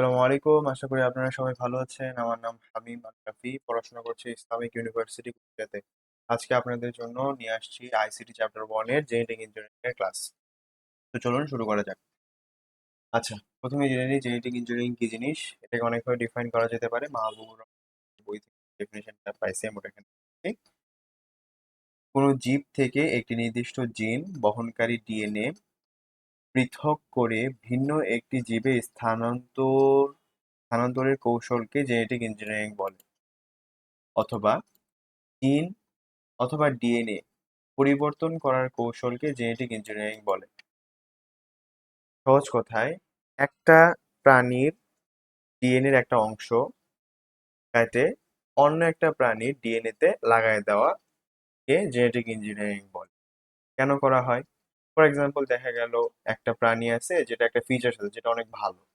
আসসালামু আলাইকুম। আশা করি আপনারা সবাই ভালো আছেন। আমার নাম হামিম আশরাফি পড়াশোনা করছি ইসলামিক ইউনিভার্সিটি কুমিল্লাতে আজকে আপনাদের জন্য নিয়ে আসছি আইসিটি চ্যাপ্টার ওয়ানের জেনেটিক ইঞ্জিনিয়ারিং এর ক্লাস। তো চলুন শুরু করা যাক। আচ্ছা প্রথমে জেনে নিই জেনেটিক ইঞ্জিনিয়ারিং কি জিনিস? এটাকে অনেকভাবে ডিফাইন করা যেতে পারে। মাহবুবুর বই থেকে ডেফিনেশনটা পাইছি আমি ওটা কোনো জীব থেকে একটি নির্দিষ্ট জিন বহনকারী ডিএনএ পৃথক করে ভিন্ন একটি জীবে স্থানান্তর, স্থানান্তরের কৌশলকে জেনেটিক ইঞ্জিনিয়ারিং বলে। অথবা জিন অথবা ডিএনএ পরিবর্তন করার কৌশলকে জেনেটিক ইঞ্জিনিয়ারিং বলে। সহজ কথায়, একটা প্রাণীর ডিএনএর একটা অংশ কেটে অন্য একটা প্রাণীর ডিএনএ তে লাগায় দেওয়া কে জেনেটিক ইঞ্জিনিয়ারিং বলে। কেন করা হয়? ফর এক্সাম্পল দেখা গেল একটা প্রাণী আছে যেটা একটা ফিচার্স আছে যেটা অনেক ভালো।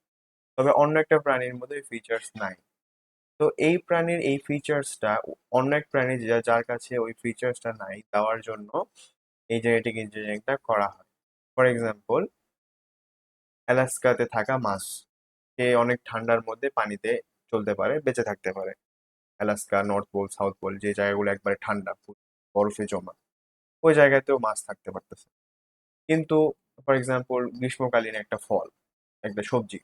তবে অন্য একটা প্রাণীর মধ্যে ফিচার্স নাই। তো এই প্রাণীর এই ফিচার্সটা অন্য এক প্রাণী যা- যার কাছে ওই ফিচার্সটা নাই, দেওয়ার জন্য এই জেনেটিক ইঞ্জিনিয়ারিংটা করা হয়। ফর এক্সাম্পল অ্যালাস্কাতে থাকা মাছ, সে অনেক ঠান্ডার মধ্যে পানিতে চলতে পারে, বেঁচে থাকতে পারে। Alaska north pole south pole যে জায়গাগুলো একবারে ঠান্ডা, বরফে জমা, ওই জায়গাতেও মাছ থাকতে পারতেছে। কিন্তু ফর এক্সাম্পল গ্রীষ্মকালীন একটা ফল, একটা সবজি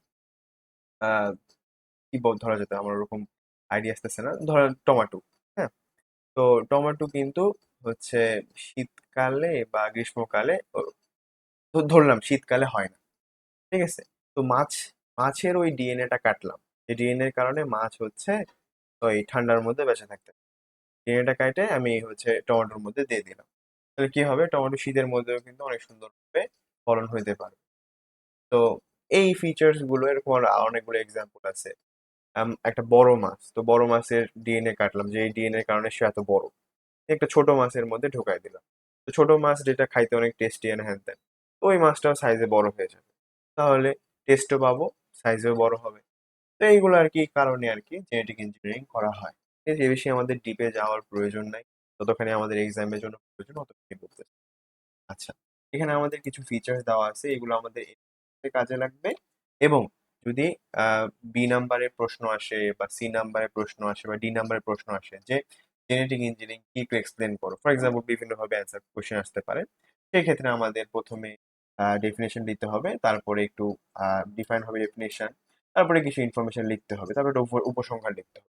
কি বল ধরা যেতে আমার ওরকম আইডিয়া আসতেছে না ধরেন টমাটো হ্যাঁ? তো টমাটো কিন্তু হচ্ছে শীতকালে বা গ্রীষ্মকালে ধরলাম শীতকালে হয় না, ঠিক আছে? তো মাছ, মাছের ওই ডিএনএটা কাটলাম এই ডিএনএ কারণে মাছ হচ্ছে ওই ঠান্ডার মধ্যে বেঁচে থাকতে ডিএনএটা কাটে আমি হচ্ছে টমেটোর মধ্যে দিয়ে দিলাম। তাহলে কি হবে? টমেটো শীতের মধ্যেও কিন্তু অনেক সুন্দরভাবে ফলন হইতে পারে। তো এই ফিচার্সগুলো এরকম অনেকগুলো এক্সাম্পল আছে। একটা বড় মাছ। তো বড় মাছের ডিএনএ কাটলাম যে এই ডিএনএ কারণে সে এত বড়। একটা ছোট মাছের মধ্যে ঢুকাই দিলাম। তো ছোট মাছ যেটা খাইতে অনেক টেস্টি এন্ড হ্যান ত্যান তো ওই মাছটাও সাইজে বড় হয়ে যাবে। তাহলে টেস্টও পাবো সাইজেও বড় হবে। তো এইগুলো আর কি কারণে আর কি জেনেটিক ইঞ্জিনিয়ারিং করা হয়। এ বিষয়ে আমাদের ডিপে যাওয়ার প্রয়োজন নাই। যতখানি আমাদের এক্সামের জন্য প্রয়োজন ততখানি বলতে আচ্ছা এখানে আমাদের কিছু ফিচার্স দেওয়া আছে, এগুলো আমাদের কাজে লাগবে এবং যদি বি নাম্বারের প্রশ্ন আসে বা সি নাম্বারের প্রশ্ন আসে বা ডি নাম্বারের প্রশ্ন আসে যে জেনেটিক ইঞ্জিনিয়ারিং কি একটু এক্সপ্লেন করো। ফর এক্সাম্পল বিভিন্নভাবে অ্যান্সার কোশ্চেন আসতে পারে। সেক্ষেত্রে আমাদের প্রথমে ডেফিনেশন দিতে হবে, তারপরে একটু ডিফাইন হবে ডেফিনেশন তারপরে কিছু ইনফরমেশন লিখতে হবে, তারপরে উপসংহার লিখতে হবে।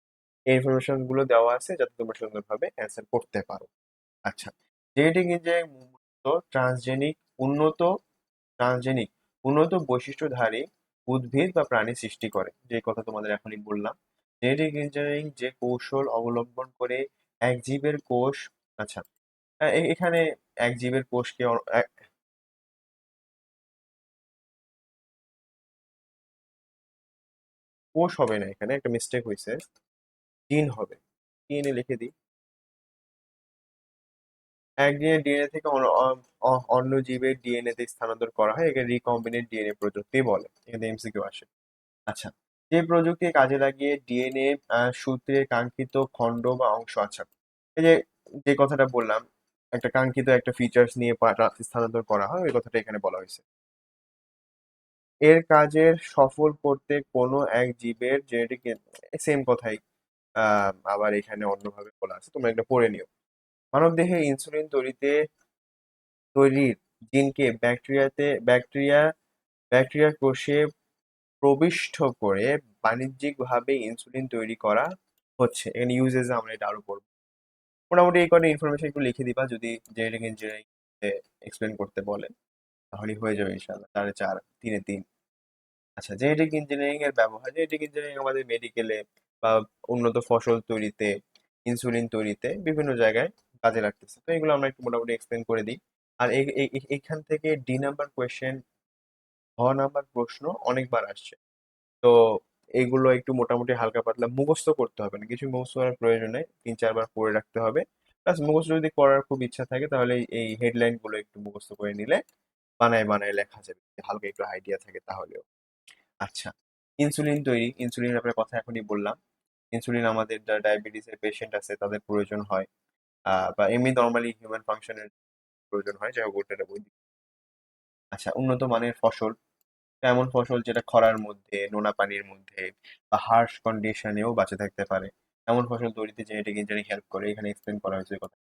এই ইনফরমেশনগুলো দেওয়া আছে যাতে তোমরা সুন্দরভাবে অ্যান্সার করতে পারো। আচ্ছা জেনেটিক ইঞ্জিনিয়ারিং ট্রান্সজেনিক উন্নত ট্রান্সজেনিক উন্নত বৈশিষ্ট্যধারী উদ্ভিদ বা প্রাণী সৃষ্টি করে, যে কথা তোমাদের এখনই বললাম। জেনেটিক ইঞ্জিনিয়ারিং যে কৌশল অবলম্বন করে এক জীবের কোষ আচ্ছা এখানে এক জীবের কোষকে কোষ হবে না এখানে, একটা মিস্টেক হয়েছে জিন হবে। ডিএনএ লিখে দিই। একদিনের ডিএনএ থেকে অন্য জীবের ডিএনএ তে স্থানান্তর করা হয়। একে রিকম্বিনেন্ট ডিএনএ প্রযুক্তি বলে। এখানে এমসিকিউ আসে। আচ্ছা যে প্রযুক্তি কাজে লাগিয়ে ডিএনএ সূত্রের কাঙ্ক্ষিত খণ্ড বা অংশ আচ্ছা এই যে যে কথাটা বললাম, একটা কাঙ্ক্ষিত একটা ফিচার্স নিয়ে স্থানান্তর করা হয়, ওই কথাটা এখানে বলা হয়েছে। এর কাজের সফল করতে কোনো এক জীবের জেনেটিক সেম কথাই আবার এখানে অন্যভাবে বলা আছে। তোমরা একটা পড়ে নিও। মানবদেহে ইনসুলিন তৈরিতে, তৈরির জিনকে ব্যাকটেরিয়াতে, ব্যাকটেরিয়া ব্যাকটেরিয়া কোষে প্রবিষ্ট করে বাণিজ্যিকভাবে ইনসুলিন তৈরি করা হচ্ছে। এখানে ইউজেস আমরা এটা আরও পড়ব। মোটামুটি এই কটা ইনফরমেশন একটু লিখে দিবা, যদি জেনেটিক ইঞ্জিনিয়ারিং এক্সপ্লেন করতে বলে, তাহলেই হয়ে যাবে ইনশাল্লাহ চারে চার, তিনে তিন। আচ্ছা জেনেটিক ইঞ্জিনিয়ারিং এর ব্যবহার জেনেটিক ইঞ্জিনিয়ারিং আমাদের মেডিকেলে বা উন্নত ফসল তৈরিতে ইনসুলিন তৈরিতে বিভিন্ন জায়গায় কাজে লাগতেছে। তো এগুলো আমরা একটু মোটামুটি এক্সপ্লেন করে দিই। আর এইখান থেকে ডি নাম্বার কোয়েশ্চেন হ নাম্বার প্রশ্ন অনেকবার আসছে। তো এইগুলো একটু মোটামুটি হালকা পাতলা মুখস্থ করতে হবে না। কিছু মুখস্থ করার প্রয়োজন তিন, চারবার পড়ে রাখতে হবে। প্লাস মুখস্থ যদি করার খুব ইচ্ছা থাকে, তাহলে এই- এই হেডলাইনগুলো একটু মুখস্থ করে নিলে বানায় বানায় লেখা যাবে। হালকা একটু আইডিয়া থাকে তাহলেও। আচ্ছা ইনসুলিন তৈরি। ইনসুলিন আপনার কথা এখনই বললাম। ইনসুলিন আমাদের যারা ডায়াবেটিসের পেশেন্ট আছে, তাদের প্রয়োজন হয়। বা এমনি নর্মালি হিউম্যান ফাংশনের প্রয়োজন হয়, যাই হোক ওটা বই আচ্ছা উন্নত মানের ফসল। এমন ফসল যেটা খরার মধ্যে, নোনা পানির মধ্যে বা হার্শ কন্ডিশনেও বাঁচে থাকতে পারে। এমন ফসল তৈরিতে জেনেটিক ইঞ্জিনিয়ারিং হেল্প করে, এখানে এক্সপ্লেন করা হয়েছে কথা।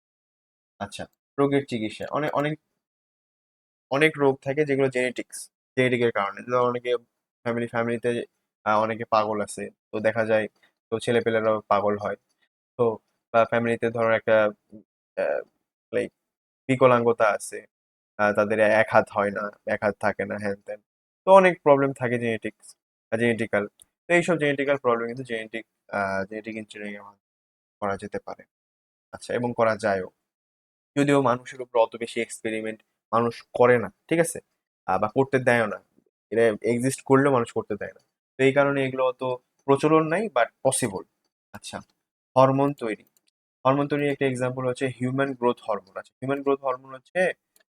আচ্ছা রোগের চিকিৎসা। অনেক অনেক অনেক রোগ থাকে যেগুলো জেনেটিক্স জেনেটিকের কারণে। অনেকে ফ্যামিলি ফ্যামিলিতে অনেকে পাগল আছে। তো দেখা যায় তো ছেলে ছেলেপেলেরাও পাগল হয়। তো বা ফ্যামিলিতে ধরো একটা লাইক বিকলাঙ্গতা আছে তাদের এক হাত হয় না, এক হাত থাকে না হ্যান ত্যান তো অনেক প্রবলেম থাকে জেনেটিক্স জেনেটিক্যাল তো এইসব জেনেটিক্যাল প্রবলেম কিন্তু জেনেটিক জেনেটিক ইঞ্জিনিয়ারিং করা যেতে পারে। আচ্ছা এবং করা যায়ও। যদিও মানুষের উপর অত বেশি এক্সপেরিমেন্ট মানুষ করে না, ঠিক আছে? বা করতে দেয়ও না। এটা এক্সিস্ট করলেও মানুষ করতে দেয় না। তো এই কারণে এগুলো অত প্রচলন নাই বাট পসিবল আচ্ছা হরমোন তৈরি। হরমোন তৈরির একটা এক্সাম্পল হচ্ছে হিউম্যান গ্রোথ হরমোন আছে হিউম্যান গ্রোথ হরমোন হচ্ছে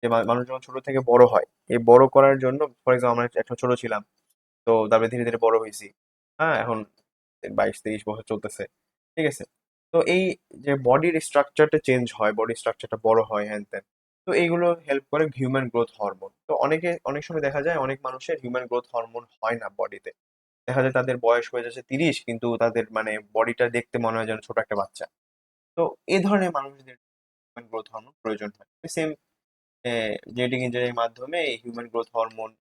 যে মানুষ যখন ছোট থেকে বড় হয়, এই বড় করার জন্য ফর এক্সাম্পল আমরা একটা ছোট ছিলাম, তো তারপরে ধীরে ধীরে বড় হয়েছি। হ্যাঁ এখন বাইশ, তেইশ বছর চলতেছে, ঠিক আছে? তো এই যে বডির স্ট্রাকচারটা চেঞ্জ হয় বডি স্ট্রাকচারটা বড় হয় হ্যান ত্যান তো এইগুলো হেল্প করে হিউম্যান গ্রোথ হরমোন তো অনেকে, অনেক সময় দেখা যায়, অনেক মানুষের হিউম্যান গ্রোথ হরমোন হয় না বডিতে দেখা যায় তাদের বয়স হয়ে যাচ্ছে তিরিশ, কিন্তু তাদের মানে বডিটা দেখতে মনে হয় যেন ছোট একটা বাচ্চা। তো এই ধরনের মানুষদের হিউম্যান গ্রোথ হরমোন প্রয়োজন হয়। সেম জেনেটিক ইঞ্জিনিয়ারিং মাধ্যমে এই হিউম্যান গ্রোথ হরমোন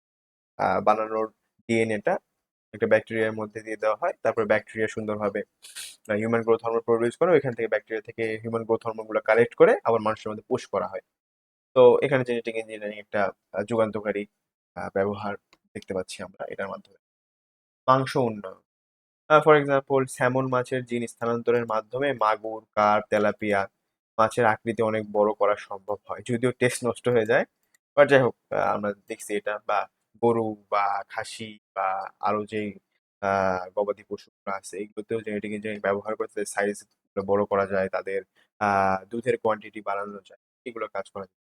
বানানোর ডিএনএটা একটা ব্যাকটেরিয়ার মধ্যে দিয়ে দেওয়া হয়। তারপর ব্যাকটেরিয়া সুন্দরভাবে হিউম্যান গ্রোথ হরমোন প্রডিউস করে, ওইখান থেকে ব্যাকটেরিয়া থেকে হিউম্যান গ্রোথ হরমোনগুলো কালেক্ট করে আবার মানুষের মধ্যে পুশ করা হয়। তো এখানে জেনেটিক ইঞ্জিনিয়ারিং একটা যুগান্তকারী ব্যবহার দেখতে পাচ্ছি আমরা এটার মাধ্যমে। মাংস উন্নয়ন। ফর এক্সাম্পল স্যামন মাছের জিন স্থানান্তরের মাধ্যমে মাগুর, কার্প, তেলাপিয়া মাছের আকৃতি অনেক বড় করা সম্ভব হয়। যদিও টেস্ট নষ্ট হয়ে যায় বাট যাই হোক আমরা দেখছি এটা বা গরু বা খাসি বা আরও যেই গবাদি পশুগুলো আছে, এগুলোতেও জেনেটিক ইঞ্জিনিয়ারিং ব্যবহার করে তাদের সাইজ বড় করা যায়, তাদের দুধের কোয়ান্টিটি বাড়ানো যায়, এগুলো কাজ করা যায়।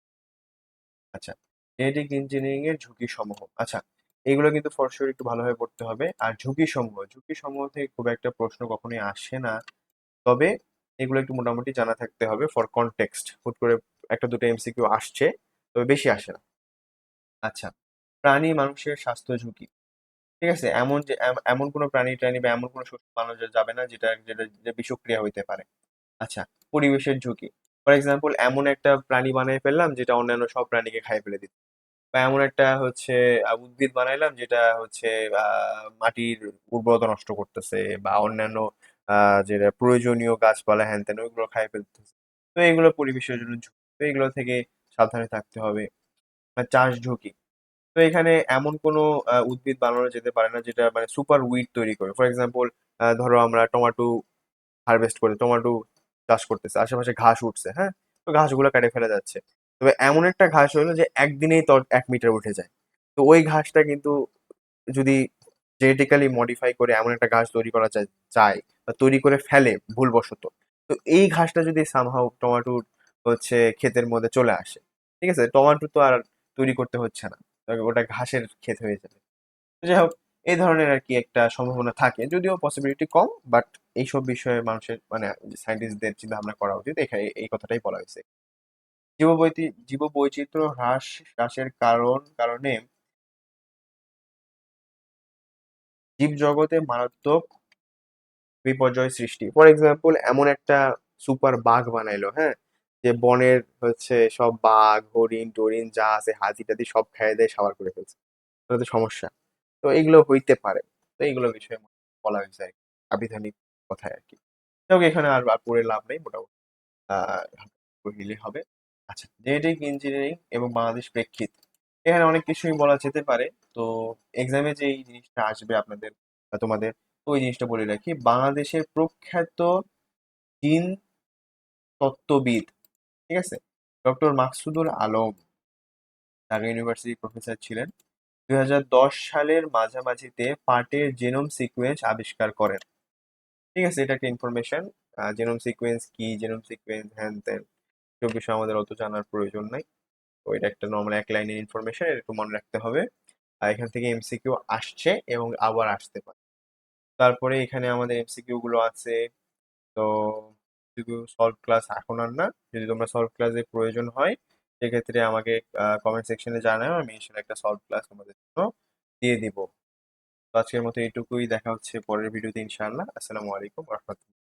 আচ্ছা জেনেটিক ইঞ্জিনিয়ারিং এর ঝুঁকি সমূহ আচ্ছা এগুলো কিন্তু ফরশিওর একটু ভালোভাবে পড়তে হবে। আর ঝুঁকি সমূহ ঝুঁকি সমূহ থেকে খুব একটা প্রশ্ন কখনোই আসে না। তবে এগুলো একটু মোটামুটি জানা থাকতে হবে ফর কনটেক্সট হুট করে একটা দুটো এমসিকিউ আসছে, তবে বেশি আসে না। আচ্ছা প্রাণী মানুষের স্বাস্থ্য ঝুঁকি। ঠিক আছে? এমন যে এমন কোনো প্রাণী টাণী বা এমন কোনো শস্য যা- যাবে না যেটা যেটা বিষক্রিয়া হইতে পারে। আচ্ছা পরিবেশের ঝুঁকি। ফর এক্সাম্পল এমন একটা প্রাণী বানিয়ে ফেললাম যেটা অন্যান্য সব প্রাণীকে খাই ফেলে দিত। বা এমন একটা হচ্ছে উদ্ভিদ বানাইলাম যেটা হচ্ছে মাটির উর্বরতা নষ্ট করতেছে বা অন্যান্য যেটা প্রয়োজনীয় গাছপালা, হ্যান ত্যান, ওইগুলো খাই ফেলতেছে। তো এগুলো পরিবেশের জন্য ঝুঁকি। তো এগুলো থেকে সাবধানে থাকতে হবে। চাষ ঝুঁকি। তো এখানে এমন কোনো উদ্ভিদ বানানো যেতে পারে না যেটা মানে সুপার উইড তৈরি করে। ফর এক্সাম্পল ধরো আমরা টমাটো হারভেস্ট করে, টমাটো চাষ করতেছে, আশেপাশে ঘাস উঠছে হ্যাঁ? তো ঘাসগুলো কেটে ফেলে যাচ্ছে। তবে এমন একটা ঘাস হলো যে একদিনেই তোর এক মিটার উঠে যায়। তো ওই ঘাসটা কিন্তু যদি জেনেটিক্যালি মডিফাই করে এমন একটা ঘাস তৈরি করা যায় যায় বা তৈরি করে ফেলে ভুলবশত, তো এই ঘাসটা যদি সামহাও টমেটোর হচ্ছে ক্ষেতের মধ্যে চলে আসে, ঠিক আছে? টমাটো তো আর তৈরি করতে হচ্ছে না, ওটা ঘাসের ক্ষেত হয়ে যাবে। যাই হোক, এই ধরনের আর কি একটা সম্ভাবনা থাকে, যদিও পসিবিলিটি কম বাট এইসব বিষয়ে মানুষের মানে সায়েন্টিস্টদের চিন্তা ভাবনা করা উচিত, এখানে এই কথাটাই বলা হয়েছে। জীববৈতি, জীববৈচিত্র্য হ্রাস, হ্রাসের কারণ, কারণে জীবজগতে মারাত্মক বিপর্যয় সৃষ্টি। ফর এক্সাম্পল এমন একটা সুপার বাঘ বানাইলো হ্যাঁ? যে বনের হচ্ছে সব বাঘ, হরিণ টরিন যা আছে, হাতি টাতি সব খাইয়ে দেয় সাবার করে ফেলছে। তাহলে তো সমস্যা। তো এগুলো হইতে পারে। তো এইগুলো বিষয়ে বলা হয়েছে আর আবিধানিক কথায় আর কি। এখানে আর পড়ে লাভ নেই, মোটামুটি। আহ হবে। জেনেটিক ইঞ্জিনিয়ারিং এবং বাংলাদেশ প্রেক্ষিত এখানে অনেক কিছুই বলা যেতে পারে। তো এক্সামে যে এই জিনিসটা আসবে আপনাদের তোমাদের তো ওই জিনিসটা বলে রাখি। বাংলাদেশের প্রখ্যাত জিন তত্ত্ববিদ, ঠিক আছে? Doctor Maksudul Alam, Dhaka university professor ছিলেন। দুই হাজার দশ সালের মাঝামাঝিতে পার্টের জেনোম সিকোয়েন্স আবিষ্কার করেন। ঠিক আছে? এটা একটা ইনফরমেশন জেনোম সিকোয়েন্স কি? জেনোম সিকোয়েন্স হ্যান ত্যান সব বিষয়ে আমাদের অত জানার প্রয়োজন নাই। এটা একটা নর্মাল এক লাইনের ইনফরমেশন এটা একটু মনে রাখতে হবে। আর এখান থেকে এমসিকিউ আসছে এবং আবার আসতে পারে। তারপরে এখানে আমাদের এমসিকিউ গুলো আছে। তো সলভ ক্লাস এখন আর না, যদি তোমরা সলভ ক্লাসের প্রয়োজন হয়, সেক্ষেত্রে আমাকে কমেন্ট সেকশনে জানাও, আমি এসে একটা সলভ ক্লাস তোমাদের জন্য দিয়ে দিব। তো আজকের মতো এইটুকুই, দেখা হচ্ছে পরের ভিডিওতে ইনশাআল্লাহ। আসসালামু আলাইকুম রহমতুল্লাহ।